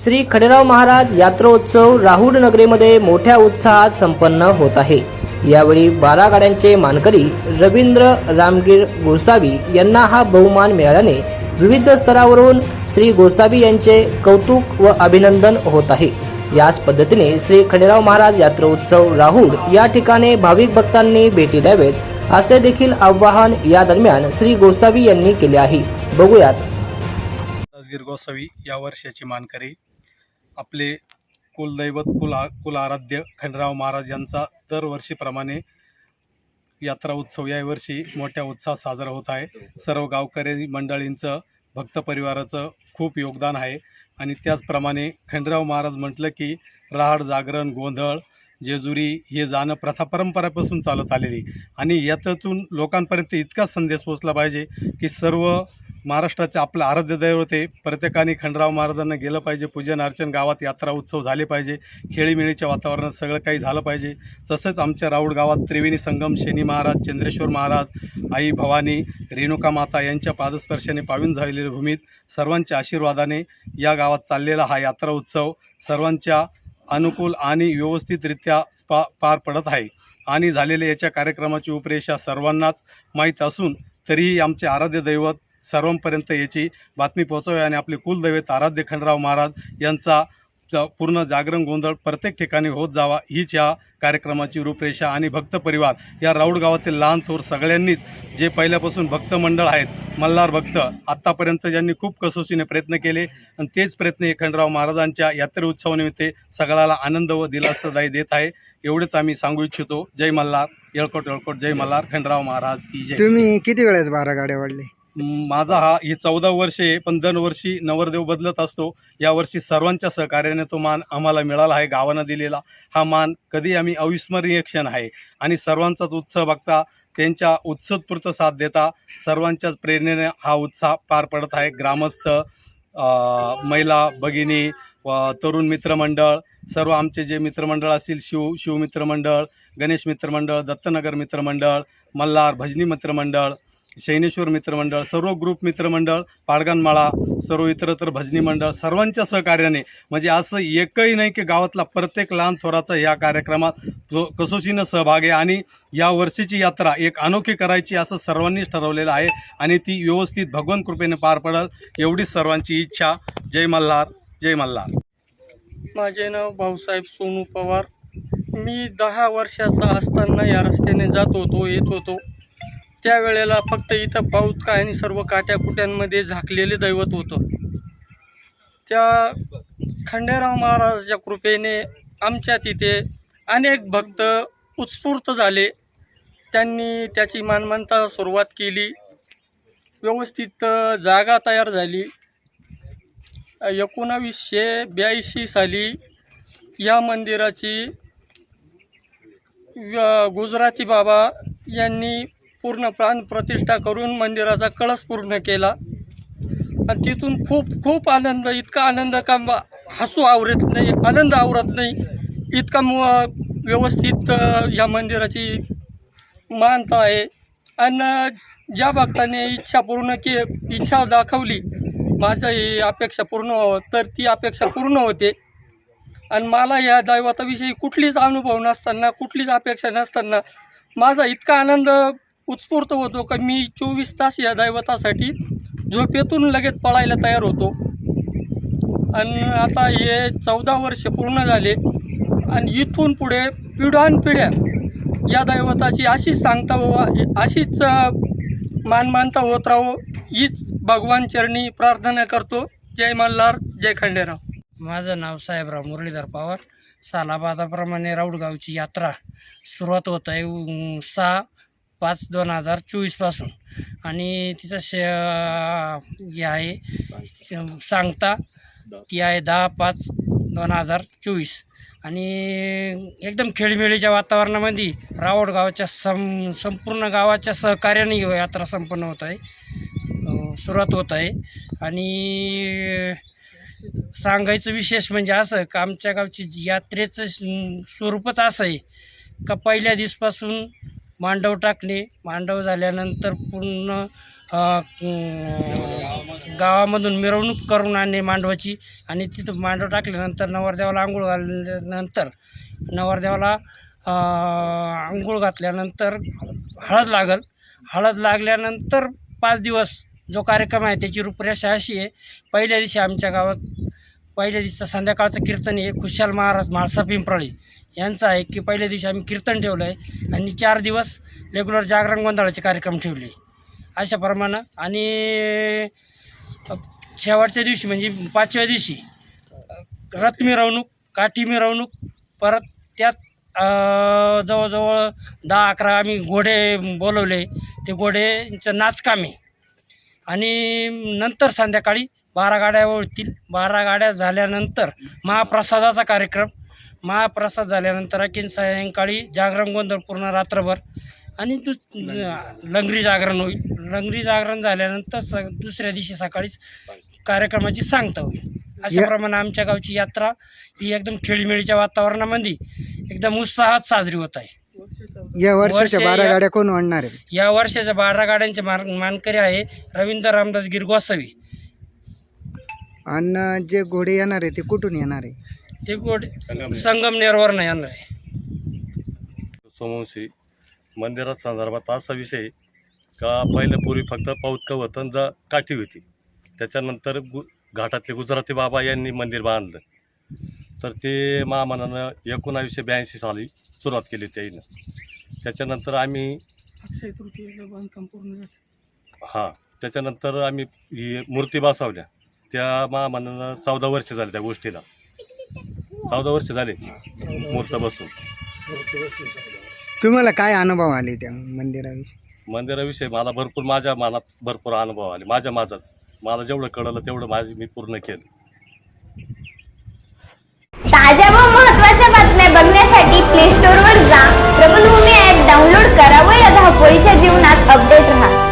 श्री खडेराव महाराज यात्रोत्सव राहुल नगरीमध्ये मोठ्या उत्साहात संपन्न होत आहे. यावेळी बारा गाड्यांचे मानकरी रवींद्र रामगीर गोसावी यांना हा बहुमान मिळाल्याने विविध स्तरावरून श्री गोसावी यांचे कौतुक व अभिनंदन होत आहे. याच पद्धतीने श्री खंडेराव महाराज यात्रोत्सव राहुल या ठिकाणी भाविक भक्तांनी भेटी द्यावेत असे देखील आवाहन या दरम्यान श्री गोसावी यांनी केले आहे. बघूयात. गोसावी या वर्षाचे मानकरी आपले कुलदैवत कुल कुल आराध्य खंडराव महाराज यांचा दरवर्षीप्रमाणे यात्रा उत्सव यावर्षी मोठ्या उत्साहात साजरा होत आहे. सर्व गावकरी मंडळींचं भक्त परिवाराचं खूप योगदान आहे. आणि त्याचप्रमाणे खंडराव महाराज म्हटलं की राहाड जागरण गोंधळ जेजुरी हे जाणं प्रथा परंपरापासून चालत आलेली आणि याच्यातून लोकांपर्यंत इतका संदेश पोचला पाहिजे की सर्व महाराष्ट्राचे आपलं आराध्य दैव होते प्रत्येकाने खंडराव महाराजांना गेलं पाहिजे. पूजन अर्चन गावात यात्रा उत्सव झाले पाहिजे. खेळीमेळीच्या वातावरणात सगळं काही झालं पाहिजे. तसंच आमच्या राऊड गावात त्रिवेणी संगम शनी महाराज चंद्रेश्वर महाराज आई भवानी रेणुका माता यांच्या पादस्पर्शाने पावीन झालेल्या भूमीत सर्वांच्या आशीर्वादाने या गावात चाललेला हा यात्रा उत्सव सर्वांच्या अनुकूल आणि व्यवस्थितरित्या पा पार पडत आहे. आणि झालेल्या याच्या कार्यक्रमाची उपरेषा सर्वांनाच माहीत असून तरीही आमचे आराध्य दैवत सर्वांपर्यंत याची बातमी पोहोचवावी आणि आपले कुलदैवत आराध्य खंडराव महाराज यांचा ज- पूर्ण जागरण गोंधळ प्रत्येक ठिकाणी होत जावा हीच या कार्यक्रमाची रूपरेषा आणि भक्त परिवार या राऊड गावातील लहान थोर सगळ्यांनीच जे पहिल्यापासून भक्त मंडळ आहेत मल्हार भक्त आत्तापर्यंत ज्यांनी खूप कसोशीने प्रयत्न केले आणि तेच प्रयत्न हे खंडराव महाराजांच्या यात्रे उत्सवानिमित्त सगळ्याला आनंद व दिलासदायी देत आहे एवढेच आम्ही सांगू इच्छितो. जय मल्हार येळकोट येळकोट जय मल्हार खंडराव महाराज की जय. तुम्ही किती वेळेस बारा गाड्या वाढले? माझा हा ही चौदा वर्षे आहे पण दरवर्षी नवरदेव बदलत असतो. यावर्षी सर्वांच्या सहकार्याने तो मान आम्हाला मिळाला आहे गावानं दिलेला. हा मान कधी आम्ही अविस्मरणीय क्षण आहे. आणि सर्वांचाच उत्साह बघता त्यांच्या उत्सुकपूर्त साथ देता सर्वांच्याच प्रेरणेने हा उत्साह पार पडत आहे. ग्रामस्थ महिला भगिनी व तरुण मित्रमंडळ सर्व आमचे जे मित्रमंडळ असतील शिव शिव मित्रमंडळ गणेश मित्रमंडळ दत्तनगर मित्रमंडळ मल्हार भजनी मित्रमंडळ शैनेश्वर मित्रमंडळ सर्व ग्रुप मित्रमंडळ पाडगानमाळा सर्व इतरत्र भजनी मंडळ सर्वांच्या सहकार्याने म्हणजे असं एकही नाही की गावातला प्रत्येक लहान थोराचा या कार्यक्रमात कसोशीनं सहभाग आहे आणि या वर्षीची यात्रा एक अनोखी करायची असं सर्वांनीच ठरवलेलं आहे आणि ती व्यवस्थित भगवान कृपेने पार पडेल एवढीच सर्वांची इच्छा. जय मल्हार जय मल्हार. माझे नाव भाऊसाहेब सोनू पवार. मी दहा वर्षाचा असताना या रस्त्याने जात होतो येत होतो. त्यावेळेला फक्त इथं पाऊस काय आणि सर्व काट्याकुट्यांमध्ये झाकलेले दैवत होतं. त्या खंडेराव महाराजाच्या कृपेने आमच्या तिथे अनेक भक्त उत्स्फूर्त झाले. त्यांनी त्याची मानमानता सुरुवात केली. व्यवस्थित जागा तयार झाली. एकोणावीसशे ब्याऐंशी साली या मंदिराची व- गुजराती बाबा यांनी पूर्ण प्राण प्रतिष्ठा करून मंदिराचा कळस पूर्ण केला. आणि तिथून खूप खूप आनंद इतका आनंद का हसू आवरत नाही आनंद आवरत नाही. इतका म- व्यवस्थित या मंदिराची मानता आहे. आणि ज्या भक्ताने इच्छा पूर्ण के इच्छा दाखवली माझं ही अपेक्षा पूर्ण व्हावं तर ती अपेक्षा पूर्ण होते. आणि मला या दैवताविषयी कुठलीच अनुभव नसताना कुठलीच अपेक्षा नसताना माझा इतका आनंद उत्स्फूर्त होतो का मी चोवीस तास या दैवतासाठी झोपेतून लगेच पळायला तयार होतो. आणि आता हे चौदा वर्ष पूर्ण झाले. आणि इथून पुढे पिढ्यानपिढ्या या दैवताची अशीच सांगता व्हावा अशीच मानमानता होत राहो हीच भगवान चरणी प्रार्थना करतो. जय मल्हार जय खंडेराव. माझं नाव साहेबराव मुरलीधर पवार. सालाबादाप्रमाणे राऊडगावची यात्रा सुरुवात होत आहे. सहा पाच दोन हजार चोवीसपासून आणि तिचं शे हे आहे सांगता ती आहे दहा पाच दोन हजार चोवीस. आणि एकदम खेळीमेळीच्या वातावरणामध्ये रावड गावाच्या सं संपूर्ण गावाच्या सहकार्याने यात्रा संपन्न होत आहे. सुरुवात होत आहे. आणि सांगायचं विशेष म्हणजे असं का आमच्या गावची यात्रेचं स्वरूपच असं आहे का पहिल्या दिवसपासून मांडव टाकणे मांडव झाल्यानंतर पूर्ण गावामधून मिरवणूक करून आणणे मांडवाची. आणि तिथं मांडव टाकल्यानंतर नवरदेवाला आंघोळ घालल्यानंतर नवरदेवाला आंघोळ घातल्यानंतर हळद लागल. हळद लागल्यानंतर पाच दिवस जो कार्यक्रम आहे त्याची रूपरेषा अशी आहे. पहिल्या दिवशी आमच्या गावात पहिल्या दिवशीचं संध्याकाळचं कीर्तन हे खुशाल महाराज म्हाळसा पिंपराळी यांचं आहे की पहिल्या दिवशी आम्ही कीर्तन ठेवलं आहे आणि चार दिवस रेग्युलर जागरण गोंधळाचे कार्यक्रम ठेवले. अशाप्रमाणे आणि शेवटच्या दिवशी म्हणजे पाचव्या दिवशी रथ मिरवणूक काठी मिरवणूक परत त्यात जवळजवळ दहा अकरा आम्ही घोडे बोलवले. ते घोडेचं नाचकामे आणि नंतर संध्याकाळी बारा गाड्या ओळतील बारा गाड्या झाल्यानंतर महाप्रसादाचा कार्यक्रम महाप्रसाद झाल्यानंतर आणखीन सायंकाळी जागरण गोंधळ पूर्ण रात्रभर. आणि दुस लंगरी. जागरण होईल. लंगरी जागरण झाल्यानंतर स दुसऱ्या दिवशी सकाळीच कार्यक्रमाची सांगता होईल. अशाप्रमाणे आमच्या गावची यात्रा ही एकदम खेळीमेळीच्या वातावरणामध्ये एकदम उत्साहात साजरी होत आहे. या वर्षाच्या वर्ष बारा गाड्या कोण आणणार आहे या वर्षाच्या बारा गाड्यांचे मान मानकरी आहे रवींद्र रामदास गिरगोसावी. आणि जे घोडे येणार आहे ते कुठून येणार आहे ते गोड संगमनेरवरनं येणार आहे सोमवंशी मंदिरात संदर्भात असा विषय आहे का पहिलं पूर्वी फक्त पौतकं होतं आणि जा काठी होती. त्याच्यानंतर गु घाटातले गुजराती बाबा यांनी मंदिर बांधलं. तर ते महामनानं एकोणावीसशे ब्याऐंशी साली सुरुवात केली त्याईनं. त्याच्यानंतर आम्ही अक्षय तृतीयेला बांधकाम पूर्ण झालं. हां त्याच्यानंतर आम्ही ही मूर्ती बसवल्या. त्या महामनानं चौदा वर्ष झाली त्या गोष्टीला. चौदा वर्ष झाले मूर्त बसून तुम्हाला काय अनुभव आले त्या मंदिराविषयी? मंदिराविषयी मला भरपूर माझ्या मनात भरपूर अनुभव आले. माझ्या माझाच मला जेवढं कळलं तेवढं माझे मी पूर्ण केलं. ताज्या व महत्त्वाच्या बातम्या बघण्यासाठी प्ले स्टोअरवर जा. प्रबलभूमी ॲप डाउनलोड करा व या धावपळीच्या जीवनात अपडेट राहा.